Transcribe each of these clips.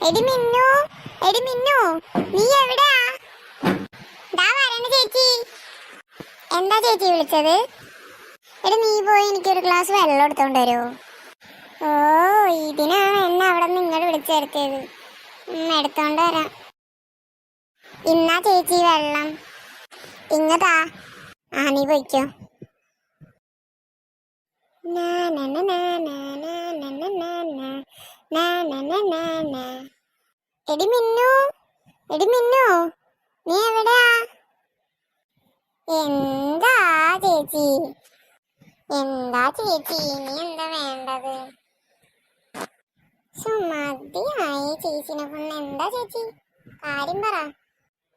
എടി മിന്നു എടി മിന്നു നീ എവിടെയാ ദാ വരണ ചേച്ചി എന്താ ചേച്ചി വിളിച്ചത് എടി നീ പോയി എനിക്കൊരു ഗ്ലാസ് വെള്ളം എടുത്തോണ്ട് വരുമോ ഓ ഇതിനാണ് എന്നെ അവിടെ നിങ്ങൾ വിളിച്ചു ചേർത്തത് എടുത്തോണ്ട് വരാം ഇന്നാ ചേച്ചി വെള്ളം ഇങ്ങതാ ആ നീ പോയിക്കോ നാ നാ നാ നാ നാ നാ നാ നാ. നാ നാ നാ നാ നാ. എടി മിന്നു. എടി മിന്നു നീ എവിടെയാ? എന്താ ചേച്ചി? എന്താ ചേച്ചി? നീ എന്താ വേണ്ടത്? സുമതിയായി മതിയായി ചേച്ചിനെ കൊണ്ട്. എന്താ ചേച്ചി? കാര്യം പറ.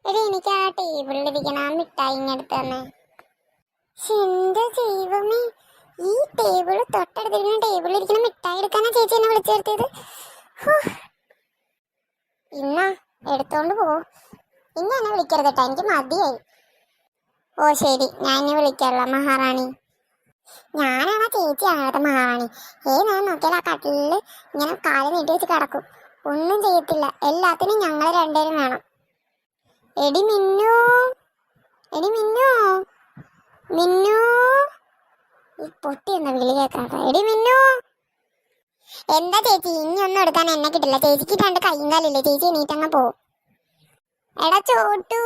എടി എനിക്ക് ആ ടേബിളിലിരിക്കണ ആ മിഠായി ഇങ്ങെടുത്ത് തന്നെ. എന്റെ ദൈവമേ ഈ ടേബിൾ തൊട്ടടുത്തിരിക്കുന്ന ടേബിളിൽ ഇരിക്കുന്ന മിഠായി എടുക്കാനാ ചേച്ചി എന്നെ വിളിച്ചു ചേർത്തത് ഇന്നാ എടുത്തോണ്ട് പോ. ഇന്ന എന്നെ വിളിക്കരുത് കേട്ടോ എനിക്ക് മതിയായി. ഓ ശരി. ഞാൻ ഇനി വിളിക്കാറില്ല മഹാറാണി. ഞാനാണ് ചേച്ചിയാണ് കേട്ടോ മഹാറാണി? ഏ ഞാൻ നോക്കിയാൽ ആ കട്ടിലിൽ ഇങ്ങനെ കാൽ നീട്ടി വെച്ച് കിടക്കും. ഒന്നും ചെയ്യത്തില്ല. എല്ലാത്തിനും ഞങ്ങൾ രണ്ടുപേരും വേണം. എടി മിന്നു. എടി മിന്നു. മിന്നു. ഈ പൊട്ടി എന്ന വിളി കേൾക്കാം എടി മിന്നു. എന്താ ചേച്ചി? ഇനി ഒന്നും എടുക്കാൻ എന്നെ കിട്ടില്ല. ചേച്ചിക്ക് രണ്ട് കൈയും കാലില്ല ചേച്ചി എണീറ്റങ്ങ് പോവും എടാ ചോട്ടു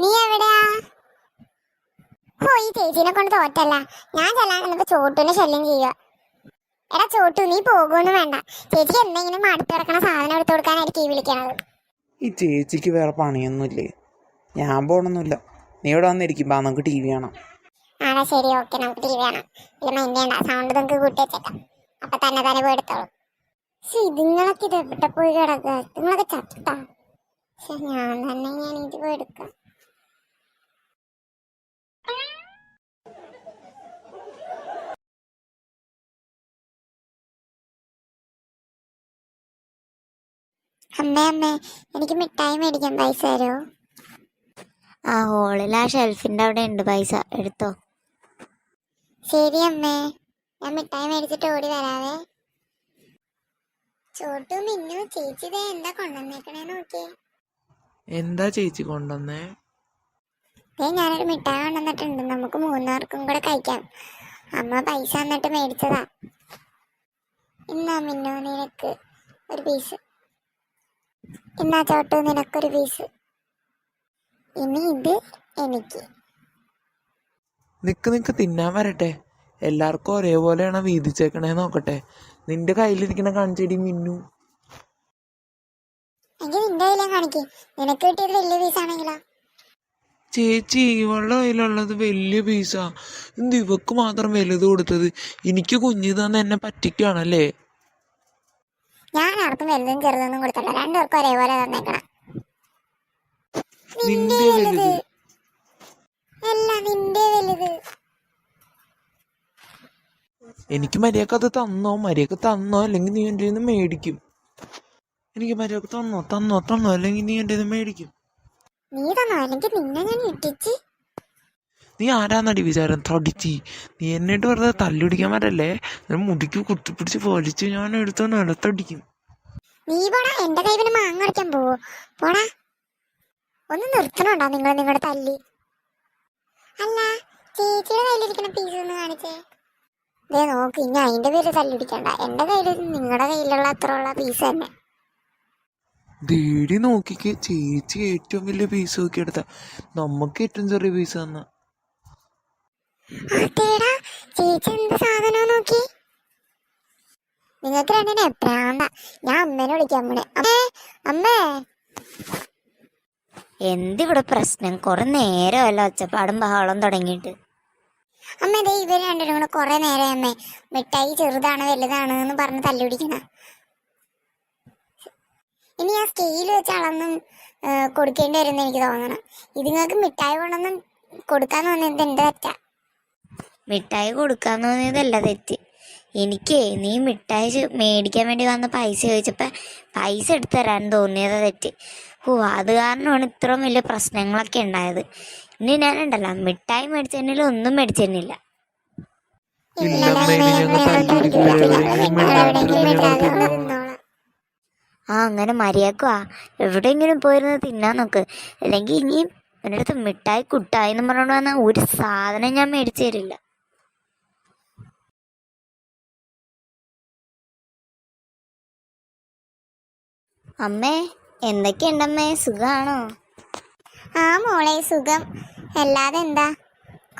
നീ എവിടെയാ? ഓ ഈ ചേച്ചീനെ കൊണ്ട് തോറ്റല്ല. ഞാൻ ചെല്ലാൻ എന്നിട്ട് ചോട്ടുവിനെ ശല്യം ചെയ്യുക. എടാ ചോട്ടു നീ പോകുമെന്ന് വേണ്ട. ചേച്ചിക്ക് എന്തെങ്കിലും മടുത്ത് കിടക്കണ സാധനം എടുത്തു കൊടുക്കാനായിരിക്കും ഈ വിളിക്കണത്. ഈ ചേച്ചിക്ക് വേറെ പണിയൊന്നുമില്ലേ? ഞാൻ പോണൊന്നുമില്ല. നീ ഇവിടെ വന്നിരിക്കുമ്പോ നമുക്ക് ടി വി കാണാം. ആടാ ശരി. ഓക്കെ നമുക്ക് ടി വി കാണാം. ഇല്ല മൈൻഡ് വേണ്ട സൗണ്ട് നമുക്ക് കൂട്ടി വെച്ചേക്കാം. അപ്പൊ തന്നെ തന്നെ പോയി എടുത്തോളൂ പക്ഷെ ഇത് എവിടെ പോയി കിടക്കുക ഇതുങ്ങളൊക്കെ ചത്ത ഞാൻ തന്നെ ഞാൻ ഇത് പോയി എടുക്കാം അമ്മേ അമ്മേ എനിക്ക് മിഠായി മേടിക്കാൻ പൈസ തരുമോ ആ ഹോളിൽ ആ ഷെൽഫിന്റെ അവിടെ ഉണ്ട് പൈസ. എടുത്തോ. ശരി അമ്മേ. ഞാൻ മിഠായി മേടിച്ചിട്ട് ഓടി വരാവേ. ചോട്ടു മിന്നു ചേച്ചി ദേ എന്താ കൊണ്ടുവന്നേക്കണേ നോക്കിയേ. എന്താ ചേച്ചി കൊണ്ടുവന്നേ? ദേ ഞാനൊരു മിഠായി കൊണ്ടുവന്നിട്ടുണ്ട്. നമുക്ക് മൂന്നാർക്കും കൂടെ കഴിക്കാം. അമ്മ പൈസ എന്നിട്ട് മേടിച്ചതാ. ഇന്നാ മിന്നു നിനക്ക് ഒരു പീസ് ഇന്നാ ചോട്ടു നിനക്കൊരു പീസ് ഇനി ഇത് എനിക്ക്. നിക്ക് നിക്ക് തിന്നാൻ വരട്ടെ. എല്ലാവർക്കും ഒരേപോലെയാണ് വീതിച്ചേക്കണേ നോക്കട്ടെ. നിന്റെ കയ്യിലിരിക്കണ കാണിച്ചെടി മിന്നു. നിനക്ക് കിട്ടിയത് വലിയ ചേച്ചി ഇവളുടെ കയ്യിലുള്ളത് വലിയ പീസാ എന്ത് ഇവക്ക് മാത്രം വലുത് കൊടുത്തത്? എനിക്ക് കുഞ്ഞു തന്നെ എന്നെ പറ്റിക്കുകയാണല്ലേ ഞാൻ ആർക്കും വലുതും ചെറുതൊന്നും കൊടുത്തില്ല രണ്ടുപേർക്കും ഒരേപോലെ തന്നേക്കണം. നിന്റെ വലുത്. അല്ല നിന്റെ വലുത്. എനിക്ക് മര്യാദയ്ക്ക് അത് തന്നോ? മര്യാദയ്ക്ക് തന്നോ? അല്ലെങ്കിൽ നീ എന്റെ നിന്ന് മേടിക്കും. എനിക്ക് മര്യാദയ്ക്ക് തന്നോ? തന്നോ തന്നോ? അല്ലെങ്കിൽ നീ എന്റെ നിന്ന് മേടിക്കും. നീ തന്നോ? അല്ലെങ്കിൽ നിന്നെ ഞാൻ ഇട്ടിച്ച് നീ ആരാന്നടി വിചാരം? തടിച്ചി. നീ എന്നിട്ട് വെറുതെ തല്ലുപിടിക്കാൻ പറ്റല്ലേ ഞാൻ മുടിക്ക് കുത്തിപ്പിടിച്ച് വലിച്ച് ഞാൻ എടുത്ത് നിലത്തടിക്കും നീ പോടാ. എന്റെ കൈവിന് മാങ്ങ അടിക്കാൻ പോവോ? പോടാ. ഒന്ന് നിർത്തണോണ്ടാ നിങ്ങൾ നിങ്ങളുടെ തല്ലി? അല്ല ചേച്ചിയുടെ കയ്യിലിരിക്കുന്ന പീസ് ഒന്ന് കാണിച്ചേ. ദേ നോക്ക് ഇനി അതിന്റെ പേര് തല്ലിടിക്കണ്ട. എന്റെ കയ്യിൽ നിങ്ങളുടെ കയ്യിലുള്ള അത്ര ഉള്ള പീസ് തന്നെ. ദേടി നോക്കിക്ക് ചേച്ചി ഏറ്റവും വലിയ പീസ് നോക്കി എടുത്ത. നമുക്ക് ഏറ്റവും ചെറിയ പീസ് തന്ന. അതേടാ ചേച്ചി എന്ത് സാധനം നോക്കി? നിങ്ങൾക്ക് രണ്ടിനെ എപ്പോഴാണ്ട ഞാൻ അമ്മേനെ വിളിക്കാൻ പോണേ അമ്മേ അമ്മേ. എന്തിവിടെ പ്രശ്നം? കുറെ നേരമല്ല ഒച്ചപ്പാടും ബഹളം തുടങ്ങിയിട്ട്. അമ്മ ഇതേ ഇവർ രണ്ടുപേരും കൂടെ കുറെ നേരം അമ്മേ. മിഠായി ചെറുതാണ് വലുതാണ് എന്ന് പറഞ്ഞ് തല്ലുപിടിക്കണ. ഇനി ആ സ്കെയിൽ വെച്ച് അളന്നും കൊടുക്കേണ്ടി വരുമെന്ന് എനിക്ക് തോന്നണം. ഇതുങ്ങൾക്ക് മിഠായി കൊണ്ടൊന്നും കൊടുക്കാൻ തോന്നിയത് എന്റെ തെറ്റാ. മിഠായി കൊടുക്കാൻ തോന്നിയതല്ല തെറ്റ്. എനിക്ക് നീ മിഠായി മേടിക്കാൻ വേണ്ടി വന്ന പൈസ ചോദിച്ചപ്പോൾ പൈസ എടുത്തു തരാൻ തോന്നിയത് തെറ്റ്. ഓ അത് കാരണമാണ് ഇത്രയും വലിയ പ്രശ്നങ്ങളൊക്കെ ഉണ്ടായത്. ഇനി ഞാനുണ്ടല്ലോ മിഠായി മേടിച്ചതിനില്ല ഒന്നും മേടിച്ചതിനില്ല. ആ അങ്ങനെ മര്യാക്കുവാ എവിടെയെങ്കിലും പോയിരുന്ന് തിന്നാൻ നോക്ക്. അല്ലെങ്കിൽ ഇനിയും എന്റെ അടുത്ത് മിഠായി കുട്ടായി എന്ന് പറഞ്ഞു വന്ന ഒരു സാധനം ഞാൻ മേടിച്ചു തരില്ല. അമ്മേ എന്തൊക്കെയുണ്ടമ്മേ സുഖാണോ? ആ മോളെ സുഖം. അല്ലാതെ എന്താ?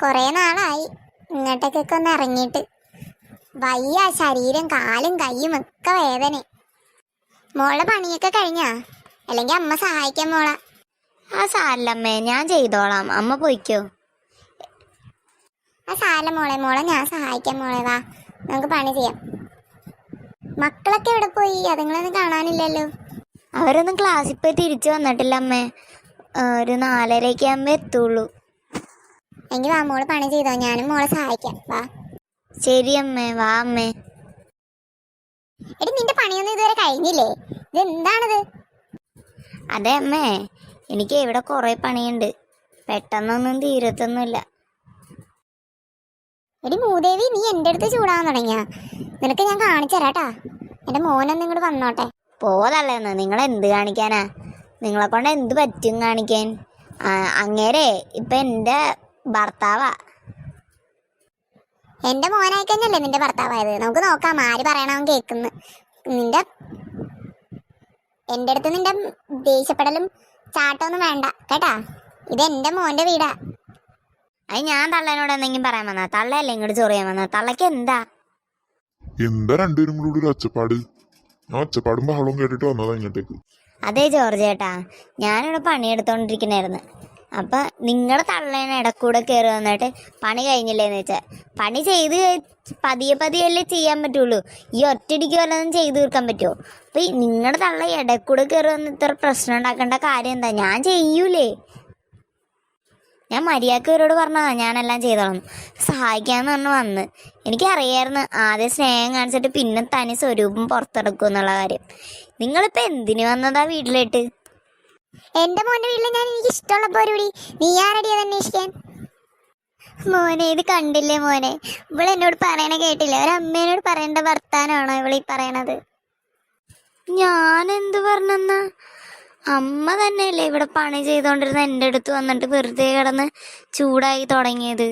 കുറേ നാളായി. ഇങ്ങോട്ടേക്കൊക്കെ ഒന്ന് ഇറങ്ങിയിട്ട്. വയ്യ ശരീരം കാലും കയ്യും ഒക്കെ വേദന. മോളെ പണിയൊക്കെ കഴിഞ്ഞാ? അല്ലെങ്കിൽ അമ്മ സഹായിക്കാൻ മോളെ. ആ സാരല്ലമ്മേ ഞാൻ ചെയ്തോളാം. അമ്മ പോയിക്കോ? ആ സാരല്ല മോളെ മോളെ ഞാൻ സഹായിക്കാം മോളെ. വാ നമുക്ക് പണി ചെയ്യാം. മക്കളൊക്കെ എവിടെ പോയി? അതുങ്ങളൊന്നും കാണാനില്ലല്ലോ. അവരൊന്നും ക്ലാസ്സിൽ പോയി തിരിച്ചു വന്നിട്ടില്ല അമ്മേ ഒരു നാലരയ്ക്ക് ആകുമ്പോൾ എത്തുള്ളൂ. എങ്കിൽ വാ മോൾ പണി ചെയ്തോ. ഞാനും മോളെ സഹായിക്കാം. വാ. ശരി അമ്മേ വാ അമ്മേ. എടി നിന്റെ പണിയൊന്നും ഇതുവരെ കഴിഞ്ഞില്ലേ? ഇത് എന്താണിത് അതെ അമ്മേ എനിക്ക് ഇവിടെ കുറേ പണിയുണ്ട്. പെട്ടെന്നൊന്നും തീരത്തൊന്നുമില്ല. എടി മൂദേവി നീ എന്റെ അടുത്ത് ചൂടാൻ തുടങ്ങിയ. നിനക്ക് ഞാൻ കാണിച്ചു തരാട്ടാ എന്റെ മോനൊന്നും ഇങ്ങോട്ട് വന്നോട്ടെ. പോതല്ലേന്ന് നിങ്ങൾ എന്ത് കാണിക്കാനാ? നിങ്ങളെ കൊണ്ട് എന്ത് പറ്റും കാണിക്കാൻ? അങ്ങേരെ ഇപ്പൊ എന്റെ ഭർത്താവാ. എന്റെ മോനായി കഴിഞ്ഞല്ലേ നിന്റെ ഭർത്താവായത്? നമുക്ക് നോക്കാം ആര് പറയണവൻ കേൾക്കുന്നു. നിന്റെ എന്റെ അടുത്ത് നിന്റെ ദേഷ്യപ്പെടലും ചാട്ടമൊന്നും വേണ്ട കേട്ടാ? ഇത് എന്റെ മോന്റെ വീടാ. അത് ഞാൻ തള്ളേനോട് എന്തെങ്കിലും പറയാൻ വന്നാ? തള്ളയല്ലേ ഇങ്ങോട്ട് ചൊറിയാൻ വന്നാ? തള്ളക്ക് എന്താ? എന്താ രണ്ടുപേരും കൂടി ഒരു ഒച്ചപ്പാട്? ഞാൻ ഒച്ചപ്പാടും ബഹളവും കേട്ടിട്ട് വന്നതാ ഇങ്ങോട്ടേക്ക്. അതെ ജോർജ് ചേട്ടാ. ഞാനിവിടെ പണിയെടുത്തോണ്ടിരിക്കണായിരുന്നു അപ്പൊ നിങ്ങളുടെ തള്ളേനെ ഇടക്കൂടെ കയറി വന്നിട്ട് പണി കഴിഞ്ഞില്ലേന്ന് വെച്ചാൽ പണി ചെയ്ത് പതിയെ പതിയല്ലേ ചെയ്യാൻ പറ്റുള്ളൂ. ഈ ഒറ്റയടിക്ക് വല്ലതും ചെയ്തു തീർക്കാൻ പറ്റുമോ അപ്പൊ ഈ നിങ്ങളുടെ തള്ള ഇടക്കൂടെ കയറി വന്ന് ഇത്ര പ്രശ്നം ഉണ്ടാക്കേണ്ട കാര്യം എന്താ? ഞാൻ ചെയ്യൂലേ. ഞാൻ മര്യാദയ്ക്ക് ഇവരോട് പറഞ്ഞതാ. ഞാനെല്ലാം ചെയ്തോളാം. സഹായിക്കാന്ന് പറഞ്ഞു വന്ന്. എനിക്കറിയായിരുന്നു ആദ്യം സ്നേഹം കാണിച്ചിട്ട് പിന്നെ തനി സ്വരൂപം പുറത്തെടുക്കും എന്നുള്ള കാര്യം. നിങ്ങളിപ്പോ എന്തിനു വന്നതാ വീട്ടിലേട്ട്? എന്റെ മോന്റെ വീട്ടിൽ ഞാൻ എനിക്ക് ഇഷ്ടമുള്ള പോരൂടി നീ ആരടി അത് അന്വേഷിക്കാൻ? മോനെ ഇത് കണ്ടില്ലേ മോനെ? ഇവൾ എന്നോട് പറയണ കേട്ടില്ല? ഒരു അമ്മേനോട് പറയേണ്ട വർത്താനമാണോ ഈ പറയണത്? ഞാൻ എന്ത് പറഞ്ഞെന്നാ? അമ്മ തന്നെയല്ലേ ഇവിടെ പണി ചെയ്തോണ്ടിരുന്ന എന്റെ അടുത്ത് വന്നിട്ട് വെറുതെ കിടന്ന് ചൂടായി തുടങ്ങിയത്.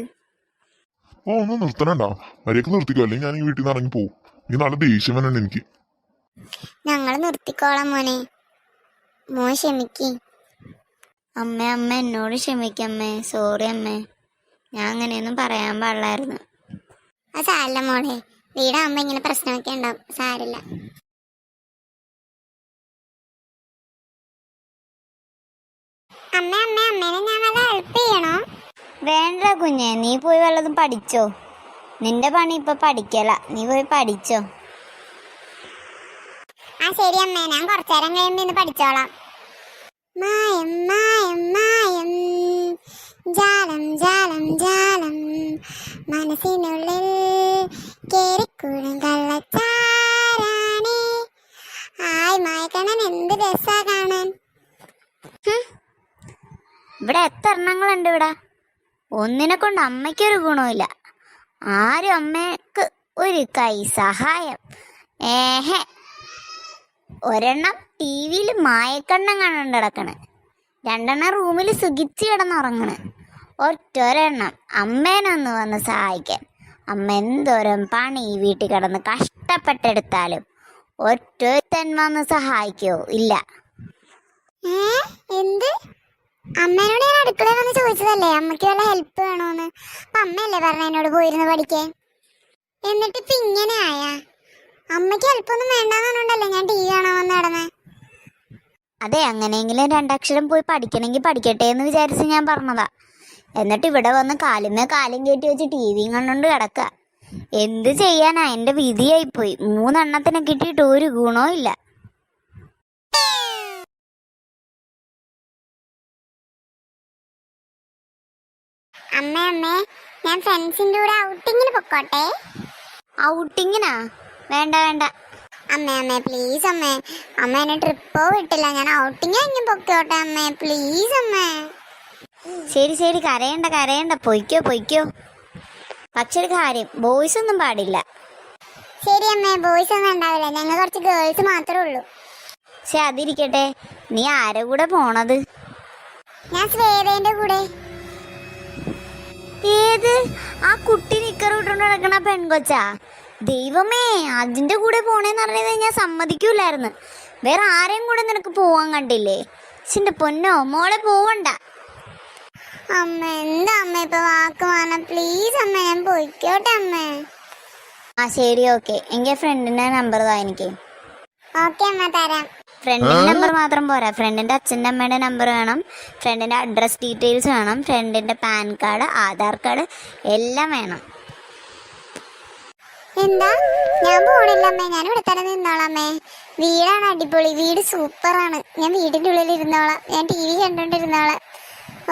ഓ ഒന്ന് നിർത്തണണ്ട? മര്യാദയ്ക്ക് നിർത്തിക്കോ. അല്ലെങ്കിൽ ഞാൻ ഈ വീട്ടിൽ നിന്ന് ഇറങ്ങി പോകും നല്ല ദേഷ്യം വരണ്ട എനിക്ക്. ഞങ്ങൾ നിർത്തിക്കോളാം മോനെ. മോൻ ക്ഷമിക്ക്. അമ്മ അമ്മ എന്നോട് ക്ഷമിക്കമ്മേ സോറി അമ്മേ. ഞാൻ അങ്ങനെയൊന്നും പറയാൻ പാടില്ലായിരുന്നു. അത് സാരില്ല മോളെ. അമ്മ ഇങ്ങനെ പ്രശ്നമൊക്കെ ഉണ്ടാവും. സാരില്ല. അമ്മ അമ്മ അമ്മേനെ ഞാൻ വല്ല ഹെൽപ്പ് ചെയ്യണോ? വേണ്ട കുഞ്ഞെ. നീ പോയി വല്ലതും പഠിച്ചോ. നിന്റെ പണി ഇപ്പൊ പഠിക്കല. നീ പോയി പഠിച്ചോ. ശരി അമ്മേ. ഞാൻ കുറച്ചു നേരം കഴിയുമ്പോ ഇന്ന് പഠിച്ചോളാം. മായം മായം മായം. ജാലം ജാലം ജാലം. മനസ്സിനുള്ളിൽ കേറിക്കൂടും കള്ളച്ചാരാണേ. ആയ് മായക്കണ്ണൻ എന്ത് രസാ കാണാൻ. ഇവിടെ എത്ര എണ്ണങ്ങളുണ്ട് ഇവിടെ? ഒന്നിനെ കൊണ്ട് അമ്മയ്ക്കൊരു ഗുണമില്ല ആരും അമ്മയ്ക്ക് ഒരു കൈ സഹായം. ഏഹെ ഒരെണ്ണം ടി വിയിൽ മായക്കണ്ണം കാണണ്ട് കിടക്കണ് രണ്ടെണ്ണം റൂമിൽ സുഖിച്ച് കിടന്നുറങ്ങണ്. ഒറ്റൊരെണ്ണം അമ്മേനൊന്ന് വന്ന് സഹായിക്കാൻ. അമ്മ എന്തോരം പണി വീട്ടിൽ കിടന്ന് കഷ്ടപ്പെട്ടെടുത്താലും ഒറ്റൊരുത്തൻ വന്ന് സഹായിക്കോ? ഇല്ല. എന്ത്? അമ്മേനോട് ഞാൻ അടുക്കളയിൽ ചോദിച്ചതല്ലേ? അമ്മയ്ക്ക് വല്ല ഹെൽപ്പ് വേണോന്ന്. അമ്മയല്ലേ പറഞ്ഞ എന്നോട് പോയിരുന്നു പഠിക്കാൻ? എന്നിട്ട് ഇപ്പൊ ഇങ്ങനെ ആയാ? അമ്മയ്ക്ക് അല്പൊന്നും വേണ്ടെന്നുണ്ടല്ലേ ഞാൻ ടി വി കാണാൻ വന്ന് നടന്നേ? അതെ അങ്ങനെയെങ്കിലും രണ്ടക്ഷരം പോയി പഠിക്കണമെങ്കിൽ പഠിക്കട്ടെ എന്ന് വിചാരിച്ച് ഞാൻ പറഞ്ഞതാ. എന്നിട്ട് ഇവിടെ വന്ന് കാലുമേ കാലും കയറ്റി വെച്ച് ടി വിയും കണ്ടുകൊണ്ട് കിടക്കുക എന്ത് ചെയ്യാനാ? എന്റെ വിധിയായി പോയി മൂന്നെണ്ണത്തിന് കിട്ടിയിട്ട് ഒരു ഗുണവും ഇല്ല. അമ്മേ അമ്മേ ഞാൻ ഫ്രണ്ട്സിന്റെ കൂടെ ഔട്ടിങ്ങിന് പൊക്കോട്ടെ? ഔട്ടിങ്ങിനാ വേണ്ട വേണ്ട. അമ്മേ അമ്മേ പ്ലീസ് അമ്മേ. അമ്മ എന്നെ ട്രിപ്പോ വിട്ടില്ല. ഞാൻ ഔട്ടിങ് കഴിഞ്ഞു പൊക്കോട്ടെ അമ്മേ. പ്ലീസ് അമ്മേ. ശരി ശരി. കരയണ്ട കരയണ്ട. പൊയ്ക്കോ പൊയ്ക്കോ. പക്ഷെ ഒരു കാര്യം ബോയ്സ് ഒന്നും പാടില്ല. ശരി അമ്മേ ബോയ്സ് ഒന്നും ഉണ്ടാവില്ല. ഞങ്ങൾ കുറച്ച് ഗേൾസ് മാത്രമേ ഉള്ളൂ. പക്ഷെ അതിരിക്കട്ടെ. നീ ആരെ കൂടെ പോണത്? ഞാൻ ശ്വേതേന്റെ കൂടെ. ഏത്? ആ കുട്ടി നിക്കർ വിട്ടുകൊണ്ട് നടക്കണ പെൺകൊച്ചാ? ദൈവമേ അതിന്റെ കൂടെ പോണേന്ന് പറഞ്ഞത് ഞാൻ സമ്മതിക്കൂലായിരുന്നു. വേറെ ആരെയും കൂടെ നിനക്ക് പോവാൻ കണ്ടില്ലേ? ചിന്റെ പൊന്നോ മോളെ പോവണ്ട. അമ്മ എന്താ അമ്മ ഇപ്പൊ വാക്ക് വേണ പ്ലീസ് അമ്മ ഞാൻ പോയിക്കോട്ടെ അമ്മ. ആ ശരി ഓക്കെ. എങ്കിൽ ഫ്രണ്ടിന്റെ നമ്പർ താ എനിക്ക്. ഓക്കെ അമ്മ തരാം. ഫ്രണ്ടിന്റെ നമ്പർ മാത്രം പോരാ. ഫ്രണ്ടിന്റെ അച്ഛന്റെ അമ്മയുടെ നമ്പർ വേണം. ഫ്രണ്ടിന്റെ അഡ്രസ് ഡീറ്റെയിൽസ് വേണം. ഫ്രണ്ടിന്റെ പാൻ കാർഡ് ആധാർ കാർഡ് എല്ലാം വേണം. എന്താ? ഞാൻ പോണില്ലമ്മേ ഞാൻ ഇവിടെ തന്നെ നിന്നോളാമേ. അമ്മേ വീടാണ് അടിപൊളി. വീട് സൂപ്പറാണ്. ഞാൻ വീടിന്റെ ഉള്ളിൽ ഇരുന്നോളാം. ഞാൻ ടി വി കണ്ടോണ്ടിരുന്നോളാം.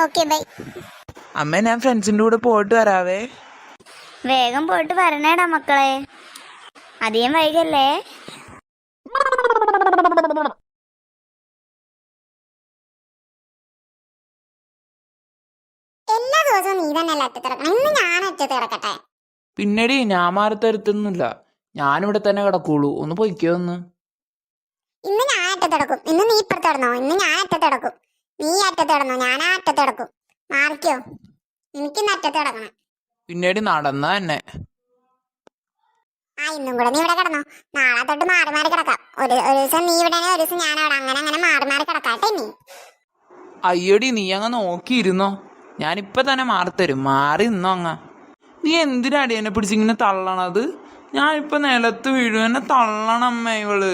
Okay bye. അമ്മ ഞാൻ ഫ്രണ്ട്സിന്റെ കൂടെ പോയിട്ട് വരാവേ. വേഗം പോയിട്ട് വരണേടാ മക്കളെ. അധികം വൈകല്ലേ? എല്ലാ ദിവസവും നീ തന്നെ അല്ല അറ്റത്തിറക്കണം ഇന്ന് ഞാൻ അറ്റത്ത് കിടക്കട്ടെ. പിന്നീട് ഞാൻ മാറി തരത്തൊന്നുമില്ല. ഞാനിവിടെ തന്നെ കിടക്കുള്ളൂ. ഒന്ന് പൊയ്ക്കോ ഒന്ന്. ഇന്ന് ഞാൻ അറ്റത്ത് കിടക്കും. ഇന്ന് നീ ഇപ്പുറത്ത് കിടന്നോ? ഇന്ന് ഞാൻ അറ്റത്ത് കിടക്കും. നീ അറ്റത്ത് കിടന്നോ? ഞാൻ ആ അറ്റത്ത് കിടക്കും. മാറിക്കോ. എനിക്കിന്ന് അറ്റത്ത് കിടക്കണം. പിന്നീട് നടന്ന തന്നെ ആ ഇന്നും കൂടെ നീ ഇവിടെ കിടന്നോ. നാളെ തൊട്ട് മാറി മാറി കിടക്കാം. ഒരു ഒരു ദിവസം നീ ഇവിടെ ഒരു ദിവസം ഞാൻ അവിടെ. അങ്ങനെ അങ്ങനെ മാറി മാറി കിടക്കാട്ടെ നീ. അയ്യടി നീ അങ്ങ് നോക്കിയിരുന്നോ? ഞാനിപ്പോ തന്നെ മാറിത്തരും. മാറി നിന്നോ അങ്ങ. നീ എന്തിനാടി എന്നെ പിടിച്ചിങ്ങനെ തള്ളണത്? ഞാനിപ്പോ നിലത്ത് വീഴും. എന്നെ അമ്മ ഇവൾ.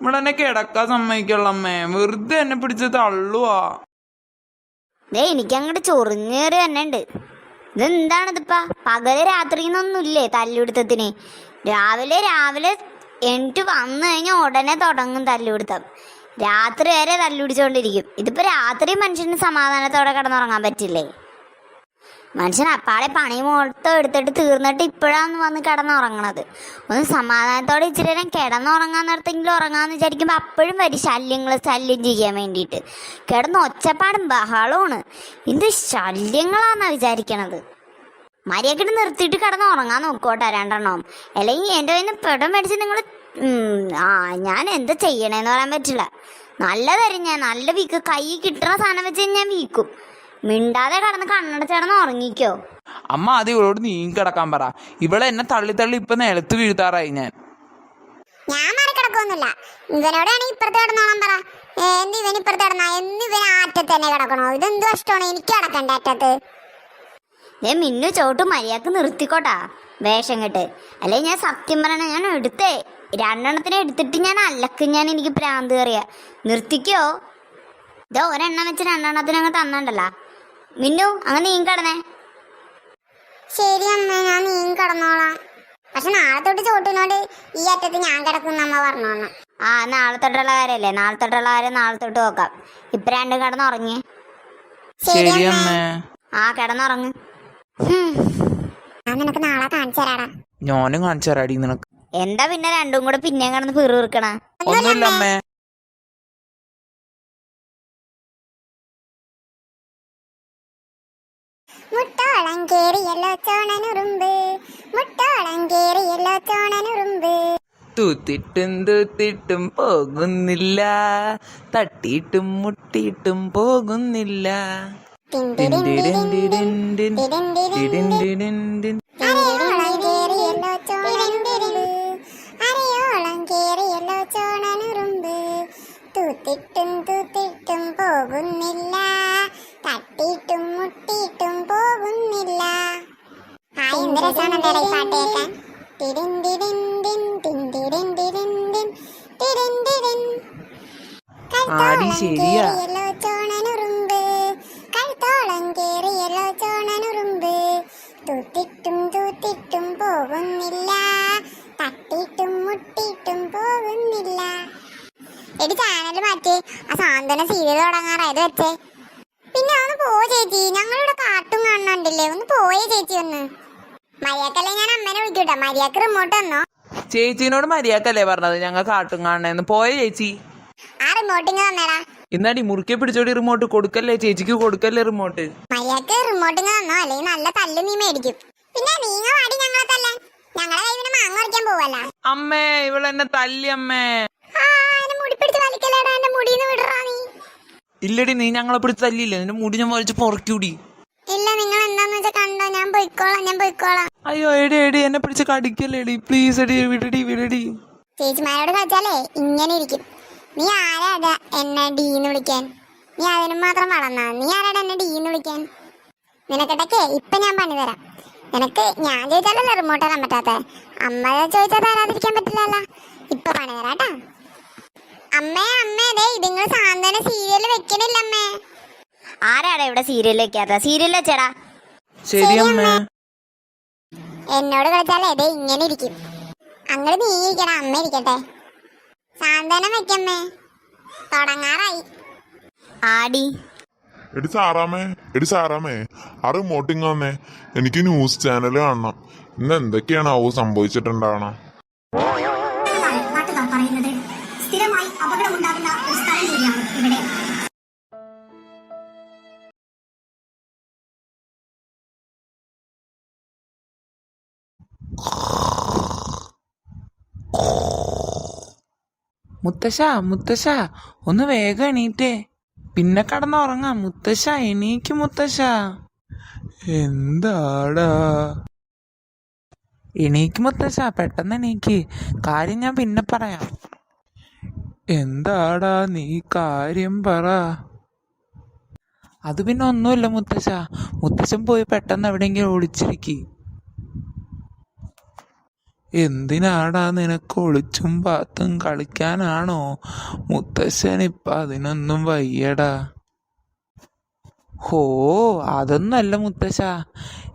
ഇവിടെ എന്നെ കിടക്കാൻ സമ്മതിക്കുള്ളമ്മേ വെറുതെ എന്നെ പിടിച്ച് തള്ളുവാ. ദേ എനിക്കങ്ങോട്ട് ചൊറിഞ്ഞേറി തന്നെ ഉണ്ട്. ഇതെന്താണിതിപ്പാ? പകൽ രാത്രി എന്നൊന്നുമില്ലേ തല്ലുപിടുത്തത്തിന്? രാവിലെ രാവിലെ എണിറ്റ് വന്നു കഴിഞ്ഞാൽ ഉടനെ തുടങ്ങും തല്ലുപിടുത്തം. രാത്രി വരെ തല്ലുപിടിച്ചോണ്ടിരിക്കും. ഇതിപ്പോ രാത്രി മനുഷ്യന് സമാധാനത്തോടെ കിടന്നുറങ്ങാൻ പറ്റില്ലേ? മനുഷ്യൻ അപ്പാളെ പണി മൊത്തം എടുത്തിട്ട് തീർന്നിട്ട് ഇപ്പോഴാണ് വന്ന് കിടന്നുറങ്ങണത്. ഒന്ന് സമാധാനത്തോടെ ഇച്ചിരി നേരം കിടന്നുറങ്ങാൻ നേരത്തെങ്കിലും ഉറങ്ങാന്ന് വിചാരിക്കുമ്പോൾ അപ്പോഴും വരും ശല്യങ്ങൾ ശല്യം ചെയ്യാൻ വേണ്ടിയിട്ട്. കിടന്ന് ഒച്ചപ്പാടും ബഹളമാണ് എന്ത് ശല്യങ്ങളാന്നാ വിചാരിക്കണത്. മര്യാദക്കിട്ട് നിർത്തിയിട്ട് കിടന്ന് ഉറങ്ങാൻ നോക്കോട്ടെ രണ്ടെണ്ണം. അല്ലെങ്കിൽ എന്റെ കയ്യിൽ നിന്ന് പെടം മേടിച്ച് നിങ്ങൾ ആ ഞാൻ എന്താ ചെയ്യണേന്ന് പറയാൻ പറ്റില്ല. നല്ലതായിരുന്നു ഞാൻ നല്ല വീക്ക്. കൈ കിട്ടുന്ന സാധനം വെച്ച് ഞാൻ വീക്കും. മിണ്ടാതെ കടന്ന് കണ്ണടച്ചാണെന്ന് ഉറങ്ങിക്കോ. അമ്മ ആദ്യം ഇവളോട് നീ കിടക്കാൻ പറ. ഇവളെ എന്നെ തള്ളി തള്ളി ഇപ്പൊ നിലത്ത് വീഴ്ത്താറായി ഞാൻ. ഞാൻ മാറി കിടക്കൊന്നുമില്ല ഇവനോടാണെങ്കിൽ ഇപ്പുറത്ത് കിടന്നോളാൻ പറ. എന്ത് ഇവൻ ഇപ്പുറത്ത് കിടന്നാ? എന്ന് ഇവൻ ആറ്റത്ത് തന്നെ കിടക്കണോ? ഇതെന്ത് കഷ്ടമാണ്? എനിക്ക് കിടക്കണ്ട അറ്റത്ത്. ദേ മിന്നു ചോട്ട് മര്യാദയ്ക്ക് നിർത്തിക്കോട്ടാ. വേഷം കെട്ട്. അല്ലെ ഞാൻ സത്യം പറയണ ഞാൻ എടുത്തേ. രണ്ടെണ്ണത്തിനെ എടുത്തിട്ട് ഞാൻ അല്ലക്ക് ഞാൻ എനിക്ക് പ്രാന്ത് കയറിയ. നിർത്തിക്കോ. ഇതോ ഒരെണ്ണം വെച്ച് രണ്ടെണ്ണത്തിന് അങ്ങ് തന്നണ്ടല്ലോ. മിന്നു അങ്ങ് നീ കടന്നേ. ശരി അമ്മ ഞാൻ നീ കടന്നോളാം. പക്ഷെ നാളെ തൊട്ട് ചോട്ടിനോട് ഈ അറ്റത്ത് ഞാൻ കിടക്കുന്ന അമ്മ പറഞ്ഞോളാം. ആ നാളെ തൊട്ടുള്ള കാര്യല്ലേ? നാളെ തൊട്ടുള്ള കാര്യം നാളെ തൊട്ട് നോക്കാം. ഇപ്പൊ രണ്ടും കിടന്നുറങ്ങി. ശരി ശരി അമ്മ. ആ കിടന്നുറങ്ങ്. ഞാൻ നിനക്ക് നാളെ കാണിച്ചു തരാടാ. ഞാനും കാണിച്ചു തരാടി നിനക്ക്. എന്താ പിന്നെ രണ്ടും കൂടെ പിന്നെ കിടന്ന് പിറുവിറുക്കണ ഒന്നുമില്ല അമ്മേ. മുട്ടോളം കേറിയല്ലോ ചോണനുറുമ്പ് മുട്ടോളം കേറിയല്ലോ ചോണനുറുമ്പ് തൂത്തിട്ടും തൂത്തിട്ടും പോകുന്നില്ല തട്ടിയിട്ടും മുട്ടിയിട്ടും പോകുന്നില്ല അരയോളം കേറിയല്ലോ ചോണനുറുമ്പ് അരയോളം കേറിയല്ലോ ചോണനുറുമ്പ് തൂത്തിട്ടും തൂത്തിട്ടും പോകുന്നില്ല തട്ടിയിട്ടും മുട്ടിയിട്ടും പോകുന്നില്ല. ആ എന്ത് രസമാണെന്നേടാ ഈ പാട്ട് കേൾക്കാൻ ടിടിൻഡിടിൻഡിൻ, ടിൻഡിടിൻഡിടിൻഡിൻ, ടിടിൻഡിടിൻ. ആടി ശരിയാ. കേറിയല്ലോ ചോണനുറുമ്പ്. കഴുത്തോളം കേറിയല്ലോ ചോണനുറുമ്പ്. തൂത്തിട്ടും തൂത്തിട്ടും പോകുന്നില്ല. തട്ടിയിട്ടും മുട്ടിയിട്ടും പോകുന്നില്ല. എടി ചാനൽ മാറ്റി. ആ സാന്ത്വന സീരിയൽ തുടങ്ങാറായത് വെച്ചേ. പിന്നെ ഒന്ന് പോ ചേച്ചി. ഞങ്ങളിവിടെ കാട്ടും കാണുന്നുണ്ടല്ലേ ഒന്ന് പോയേ ചേച്ചി ഒന്ന്. മര്യാക്കല്ലേ ഞാൻ അമ്മേനെ വിളിക്കൂട്ടോ. മര്യാക്ക് റിമോട്ട് തന്നോ? ചേച്ചീനോട് മര്യാദക്കല്ലേ പറഞ്ഞത്? ഞങ്ങൾ കാട്ടും കാണണേന്ന്. പോയ ചേച്ചി. ആ റിമോട്ടിങ് തന്നേടാ. ഇന്നാടി മുറുക്കെ പിടിച്ചോടി റിമോട്ട് കൊടുക്കല്ലേ ചേച്ചിക്ക്? കൊടുക്കല്ലേ റിമോട്ട് മര്യാദയ്ക്ക് റിമോട്ടിങ് തന്നോ? അല്ലെങ്കിൽ നല്ല തല്ല് നീ മേടിക്കും. പിന്നെ നീങ്ങ വാടി ഞങ്ങളെ തല്ലാൻ. ഞങ്ങളെ കൈ മാങ്ങ പറിക്കാൻ പോവല്ല. അമ്മേ ഇവളെന്നെ തല്ലി അമ്മേ ആ എന്നെ മുടി പിടിച്ച് വലിക്കല്ലേ മുടിന്ന് വിടറാ നീ ഇല്ലടി നീ ഞങ്ങളെ പിടിച്ച് തല്ലിയില്ലേ? നിന്റെ മുടി ഞാൻ വലിച്ചു പൊറക്കൂടി ഇല്ല നിങ്ങൾ എന്താന്ന് വെച്ചാ കണ്ടോ ഞാൻ പോയിക്കോളാം ഞാൻ പോയിക്കോളാം. അയ്യോ എടി എടി എന്നെ പിടിച്ച് കടിക്കല്ലേടി? പ്ലീസ് എടി വിടടി വിടടി. ചേച്ചിമാരോട് കളിച്ചാലേ ഇങ്ങനെ ഇരിക്കും. നീ ആരാടാ എന്നെ ഡീന്ന് വിളിക്കാൻ. നീ അതിനും മാത്രം വളർന്ന നീ ആരാടാ എന്നെ ഡീന്ന് വിളിക്കാൻ? നിനക്കിടക്കെ ഇപ്പൊ ഞാൻ പണി തരാം. നിനക്ക് ഞാൻ ചോദിച്ചാലല്ലേ റിമോട്ട് തരാൻ പറ്റാത്ത? അമ്മ ചോദിച്ചാൽ തരാതിരിക്കാൻ പറ്റില്ലല്ലോ. ഇപ്പൊ പണി തരാട്ടാ അമ്മേ അമ്മേ ദേ ഇതിങ്ങൾ സാന്ത്വന സീരിയൽ വെക്കണില്ല അമ്മേ. ആരാടാ ഇവിടെ സീരിയൽ വെക്കാത്ത സീരിയൽ വെച്ചടാ. ശരി അമ്മേ. എന്നോട് കളിച്ചാലേ ദേ ഇങ്ങനെ ഇരിക്കും. അങ്ങോട്ട് നീ ഇരിക്കണ അമ്മ ഇരിക്കട്ടെ. സാന്ത്വനം വെക്കമ്മേ തുടങ്ങാറായി. ആടി. എടി സാറാമേ എടി സാറാമേ ആ റിമോട്ടിങ് വന്നേ. എനിക്ക് ന്യൂസ് ചാനൽ കാണണം. ഇന്ന് എന്തൊക്കെയാണ് ആവോ സംഭവിച്ചിട്ടുണ്ടാവണം? മുത്തശ്ശ മുത്തശ്ശ ഒന്ന് വേഗം എണീറ്റേ. പിന്നെ കടന്നുറങ്ങാം. മുത്തശ്ശ എണീക്ക് മുത്തശ്ശ. എന്താടാ? എണീക്ക് മുത്തശ്ശ പെട്ടെന്ന് എണീക്ക്. കാര്യം ഞാൻ പിന്നെ പറയാം. എന്താടാ നീ കാര്യം പറ. അത് പിന്നെ ഒന്നുമില്ല മുത്തശ്ശ. മുത്തശ്ശൻ പോയി പെട്ടെന്ന് എവിടെയെങ്കിലും ഒളിച്ചിരിക്കി എന്തിനാടാ നിനക്ക് ഒളിച്ചും പാത്തും കളിക്കാനാണോ? മുത്തശ്ശൻ ഇപ്പൊ അതിനൊന്നും വയ്യടാ. ഹോ അതൊന്നല്ല മുത്തശ്ശ.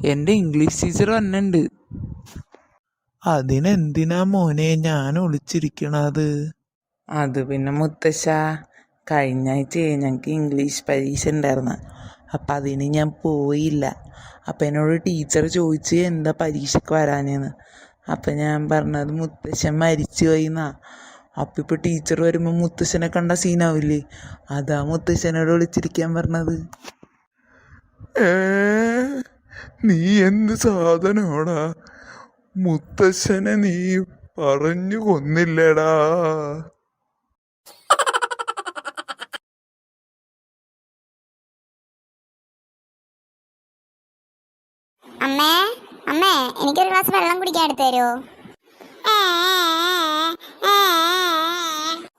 എന്റെ ഇംഗ്ലീഷ് ടീച്ചർ വന്നിട്ടുണ്ട് അതിനെന്തിനാ മോനെ ഞാൻ ഒളിച്ചിരിക്കണത്? അത് പിന്നെ മുത്തശ്ശ കഴിഞ്ഞ ആഴ്ച ഞങ്ങൾക്ക് ഇംഗ്ലീഷ് പരീക്ഷ ഉണ്ടായിരുന്നു. അപ്പം അതിന് ഞാൻ പോയില്ല. അപ്പം എന്നോട് ടീച്ചർ ചോദിച്ച് എന്താ പരീക്ഷയ്ക്ക് വരാനെന്ന് അപ്പം ഞാൻ പറഞ്ഞത് മുത്തശ്ശൻ മരിച്ചു പോയിന്നാ. അപ്പം ഇപ്പം ടീച്ചർ വരുമ്പോൾ മുത്തശ്ശനെ കണ്ട സീനാവില്ലേ അതാ മുത്തശ്ശനോട് വിളിച്ചിരിക്കാൻ പറഞ്ഞത്. നീ എന്ത് സാധനോടാ? മുത്തശ്ശനെ നീ പറഞ്ഞു കൊന്നില്ലടാ. അമ്മേ അമ്മേ എനിക്കൊരു ഗ്ലാസ് വെള്ളം കുടിക്കാൻ എടുത്തു തരുമോ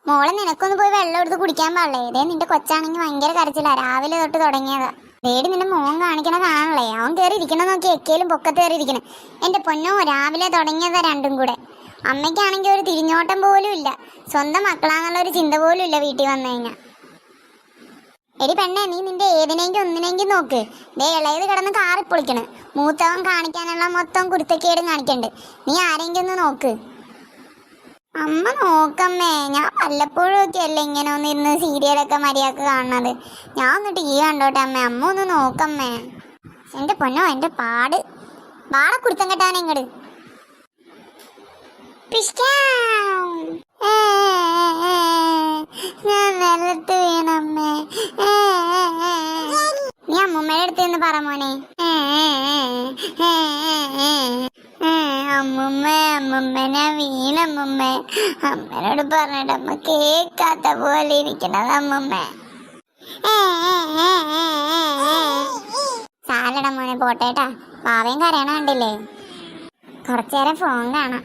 മോളെ നിനക്കൊന്ന് പോയി വെള്ളം എടുത്ത് കുടിക്കാൻ പാടില്ലേ? ഇതേ നിന്റെ കൊച്ചാണെങ്കിൽ ഭയങ്കര കരച്ചില്ല രാവിലെ തൊട്ട് തുടങ്ങിയതാ. വേടി നിന്റെ മോൻ കാണിക്കണ കാണല്ലേ അവൻ കയറി ഇരിക്കണം നോക്കി എക്കേലും പൊക്കത്ത് കയറി ഇരിക്കണം. എന്റെ പൊന്നോ രാവിലെ തുടങ്ങിയതാ രണ്ടും കൂടെ. അമ്മയ്ക്കാണെങ്കിൽ ഒരു തിരിഞ്ഞോട്ടം പോലും ഇല്ല. സ്വന്തം മക്കളാന്നുള്ള ഒരു ചിന്ത പോലും ഇല്ല വീട്ടിൽ വന്നു കഴിഞ്ഞാൽ എടി പെണ്ണേ നീ നിന്റെ ഏതിനെങ്കിലും ഒന്നിനെങ്കിലും നോക്ക്. ദേ ഇളയത് കിടന്ന് കാറി പൊളിക്കണ്. മൂത്തവൻ കാണിക്കാനുള്ള മൊത്തം കുരുത്തക്കേടും കാണിക്കണ്ട്. നീ ആരെങ്കിലും ഒന്ന് നോക്ക്. അമ്മ നോക്കമ്മേ ഞാൻ വല്ലപ്പോഴും ഒക്കെ അല്ലേ ഇങ്ങനെ ഒന്ന് ഇരുന്ന് സീരിയലൊക്കെ മര്യാദയ്ക്ക് കാണുന്നത് ഞാൻ ഒന്ന് ടി വി കണ്ടോട്ടെ അമ്മ അമ്മ ഒന്ന് നോക്കമ്മേ. എന്റെ പൊന്നോ എന്റെ പാട്. പാടെ കുരുത്തം ഏ, ഞാൻ വെള്ളത്ത് വീണമ്മേ. നീ അമ്മൂമ്മയുടെ അടുത്ത് നിന്ന് പറ മോനെ അമ്മുമ്മ അമ്മുമ്മ ഞാൻ വീണമ്മുമ്മ അമ്മനോട് പറഞ്ഞിട്ട് അമ്മ കേൾക്കാത്ത പോലെ ഇരിക്കണത് അമ്മുമ്മ. സാലട മോനെ പോട്ടേട്ടാ പാവയും കരയണ കണ്ടില്ലേ കുറച്ചു നേരം ഫോൺ കാണാം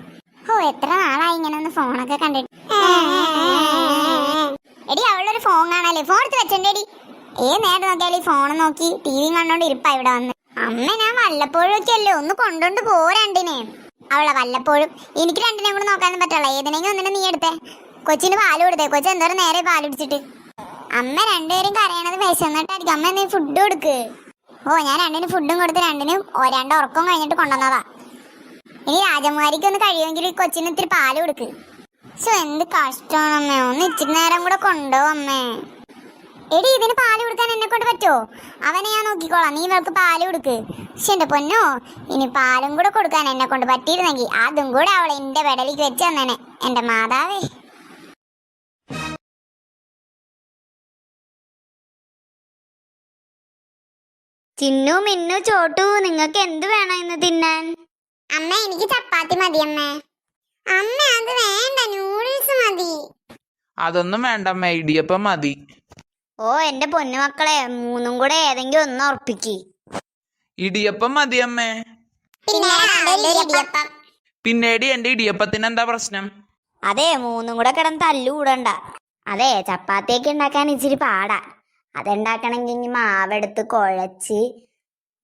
ഓ എത്ര നാളായി ഇങ്ങനെ ഒന്ന് ഫോണൊക്കെ കണ്ടിട്ട്? എടി അവളൊരു ഫോൺ കാണാല്ലേ ഫോൺ എടുത്ത് വെച്ചിട്ടുണ്ടെടി ഏ നേരം നോക്കിയാലും ഈ ഫോൺ നോക്കി ടി വി കണ്ടോണ്ട് ഇരിപ്പാ ഇവിടെ വന്ന്. അമ്മ ഞാൻ വല്ലപ്പോഴും ഒക്കെ അല്ലേ ഒന്ന് കൊണ്ടോണ്ട് പോ രണ്ടിനെ. അവളെ വല്ലപ്പോഴും എനിക്ക് രണ്ടിനെയും കൂടെ നോക്കാനും പറ്റുള്ള ഏതിനെങ്കിലും ഒന്നിനെ നീ എടുത്തേ. കൊച്ചിന് പാൽ കൊടുത്തേ. കൊച്ചു എന്തോരം നേരെ പിടിച്ചിട്ട് അമ്മ രണ്ടുപേരും കരയണത് വിശന്നിട്ടായിരിക്കും. അമ്മ എന്തെങ്കിലും ഫുഡ് കൊടുക്ക്. ഓ ഞാൻ രണ്ടിനും ഫുഡും കൊടുത്ത് രണ്ടിനും രണ്ട് ഉറക്കം കഴിഞ്ഞിട്ട് കൊണ്ടുവന്നതാ. ഇനി രാജകുമാരിക്ക് ഒന്ന് കഴിയുമെങ്കിൽ ഈ കൊച്ചിന് ഇത്തിരി പാൽ കൊടുക്ക്. സോ എന്ത് കഷ്ടമാണ് അമ്മേ. ഒന്ന് ഇച്ചിരി നേരം കൂടെ കൊണ്ടോ അമ്മേ. എടി ഇതിന് പാൽ കൊടുക്കാൻ എന്നെ കൊണ്ട് പറ്റുമോ അവനെ ഞാൻ നോക്കിക്കോളാം. നീ ഇവൾക്ക് പാൽ കൊടുക്ക്. പക്ഷെ എന്റെ പൊന്നോ ഇനി പാലും കൂടെ കൊടുക്കാൻ എന്നെ കൊണ്ട് പറ്റിയിരുന്നെങ്കിൽ അതും കൂടെ അവൾ എന്റെ വെടലിക്ക് വെച്ച് തന്നേനെ എന്റെ മാതാവേ. ചിന്നു മിന്നു ചോട്ടു നിങ്ങൾക്ക് എന്ത് വേണം ഇന്ന് തിന്നാൻ? അമ്മ എനിക്ക് ചപ്പാത്തി മതി അമ്മേ. അമ്മ അത് വേണ്ട നൂഡിൽസ് മതി. അതൊന്നും വേണ്ടമ്മേ ഇടിയപ്പം മതി. ഓ എന്റെ പൊന്നു മക്കളെ മൂന്നും കൂടെ ഏതെങ്കിലും ഒന്ന് ഉറപ്പിക്ക്. ഇടിയപ്പം മതി അമ്മേ. പിന്നെ ഇടിയപ്പം? പിന്നീട് എന്റെ ഇടിയപ്പത്തിന് എന്താ പ്രശ്നം? അതെ മൂന്നും കൂടെ കിടന്ന് തല്ലു കൂടണ്ട. അതെ ചപ്പാത്തിയൊക്കെ ഉണ്ടാക്കാൻ ഇച്ചിരി പാടാ. അതുണ്ടാക്കണമെങ്കിൽ ഇനി മാവെടുത്ത് കുഴച്ച്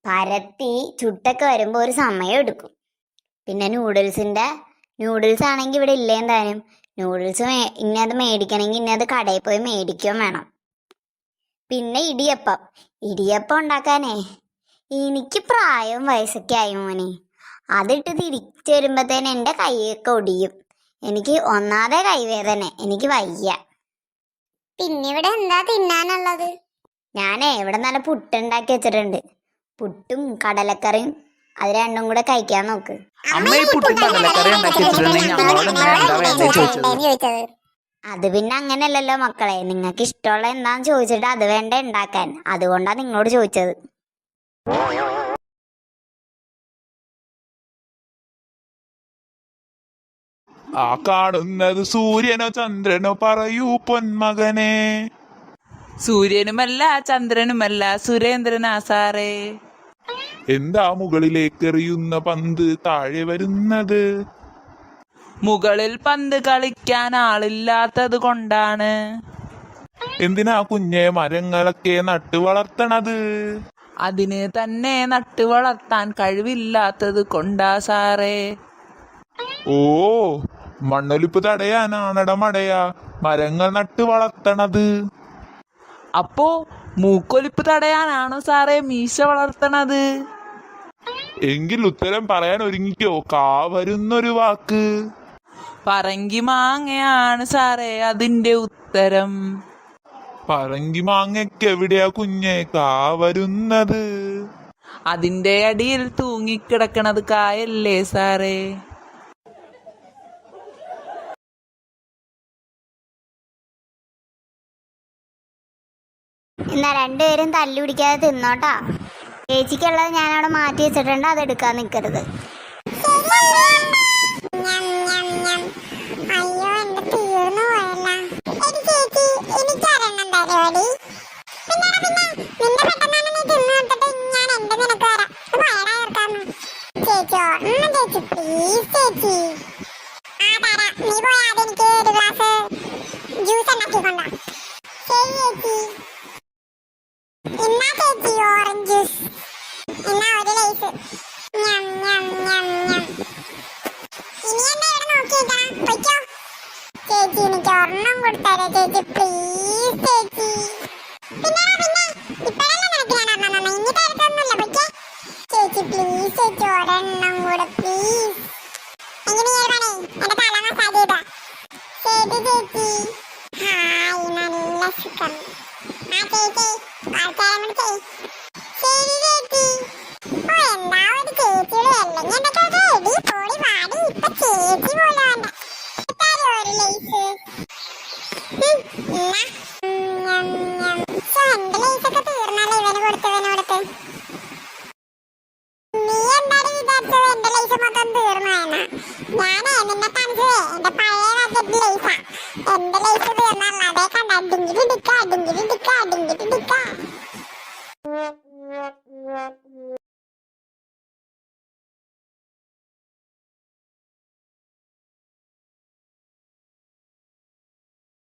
പരത്തി ചുട്ടൊക്കെ വരുമ്പോ ഒരു സമയം എടുക്കും. പിന്നെ നൂഡിൽസിന്റെ നൂഡിൽസ് ആണെങ്കിൽ ഇവിടെ ഇല്ലേ എന്തായാലും? നൂഡിൽസ് മേ ഇന്നത് മേടിക്കണമെങ്കിൽ ഇന്നത് കടയിൽ പോയി മേടിക്കുകയും വേണം. പിന്നെ ഇടിയപ്പം. ഇടിയപ്പം ഉണ്ടാക്കാനേ എനിക്ക് പ്രായവും വയസ്സൊക്കെ ആയി മോനെ. അതിട്ട് തിരിച്ചു വരുമ്പോഴത്തേന് എന്റെ കൈയൊക്കെ ഒടിയും. എനിക്ക് ഒന്നാതെ കൈവേദന എനിക്ക് വയ്യ. പിന്നെ ഇവിടെ എന്താ തിന്നാനുള്ളത്? ഞാനേ ഇവിടെ നല്ല പുട്ടുണ്ടാക്കി വെച്ചിട്ടുണ്ട്. പുട്ടും കടലക്കറിയും അത് രണ്ടും കൂടെ കഴിക്കാൻ നോക്ക്. അത് പിന്നെ അങ്ങനെയല്ലല്ലോ മക്കളെ. നിങ്ങൾക്ക് ഇഷ്ടമുള്ള എന്താന്ന് ചോദിച്ചിട്ട് അത് വേണ്ട ഉണ്ടാക്കാൻ. അതുകൊണ്ടാണ് നിങ്ങളോട് ചോദിച്ചത്. ആ കാണുന്നത് സൂര്യനോ ചന്ദ്രനോ പറയൂ പൊന്മകനെ. സൂര്യനുമല്ല ചന്ദ്രനുമല്ല സുരേന്ദ്രനാ സാറേ എന്താ മുകളിലേക്ക് എറിയുന്ന പന്ത് താഴെ വരുന്നത്? മുകളിൽ പന്ത് കളിക്കാൻ ആളില്ലാത്തത് കൊണ്ടാണ്. എന്തിനാ കുഞ്ഞെ മരങ്ങളൊക്കെ നട്ടു വളർത്തണത്? അതിന് തന്നെ നട്ടു വളർത്താൻ കഴിവില്ലാത്തത് കൊണ്ടാ സാറേ. ഓ മണ്ണൊലിപ്പ് തടയാനാണട മടയാ മരങ്ങൾ നട്ടു വളർത്തണത്. അപ്പോ മൂക്കൊലിപ്പ് തടയാനാണോ സാറേ മീശ വളർത്തണത്? എങ്കിൽ ഉത്തരം പറയാൻ ഒരുങ്ങിക്കോ. കാ വരുന്നൊരു വാക്ക്. പറങ്കി മാങ്ങയാണ് സാറേ അതിന്റെ ഉത്തരം. പറങ്കി മാങ്ങയ്ക്ക് എവിടെയാ കുഞ്ഞെ? കാവരുന്നത്. അതിന്റെ അടിയിൽ തൂങ്ങിക്കിടക്കണത് കായല്ലേ സാറേ? എന്നാ രണ്ടുപേരും തല്ലു പിടിക്കാതെ തിന്നോട്ടാ. ചേച്ചിക്കുള്ളത് ഞാൻ അവിടെ മാറ്റി വെച്ചിട്ടുണ്ട് അത് എടുക്കാൻ നിൽക്കരുത് ഞം, ഞം, ഞം. അയ്യോ എന്റെ തീർന്നു പോയല്ല എടി ചേച്ചി എനിക്കറിയണം പരിപാടി പിന്നെ പിന്നെ നിന്റെ പെട്ടെന്നാണ് നീ തിന്നു കൊടുത്തിട്ട് ഞാൻ എന്റെ നിനക്ക് തരാം ഇത് വയറാ തീർക്കാന്ന് ചേച്ചി ഒരെണ്ണം ചേച്ചി പ്ലീസ് ചേച്ചി ആ തരാം നീ പോയാ അതെനിക്ക് ഒരു ഗ്ലാസ് ജ്യൂസ് ഉണ്ടാക്കിക്കൊണ്ടാ ശരി ചേച്ചി എന്നാ ചേച്ചി ഓറഞ്ച് ജ്യൂസ് എന്നാ ഒരു ലൈസ് ഞം ഞം ഞം ഞം ഇനി എന്താ ഇവിടെ നോക്കിയേക്കണം പൊയ്ക്കോ ചേച്ചി എനിക്ക് ഒരെണ്ണം കൊടുത്തരേ ചേച്ചി പ്ലീസ് ചേച്ചി പിന്നെ പിന്നെ ഇപ്പഴല്ലേ നിനക്ക് ഞാൻ ഒരെണ്ണം തന്നെ ഇനി തരത്തൊന്നുമില്ല പൊയ്ക്കേ ചേച്ചി പ്ലീസ് ചേച്ചി ഒരെണ്ണം കൂടെ പ്ലീസ് എങ്ങനെ ഈ ഒരു പണി എന്റെ തല മസാജ് ചെയ്താ ശരി ചേച്ചി ഹായ് നല്ല സുഖം ആ ചേച്ചി ആൾക്കാരെ വിളിച്ചേ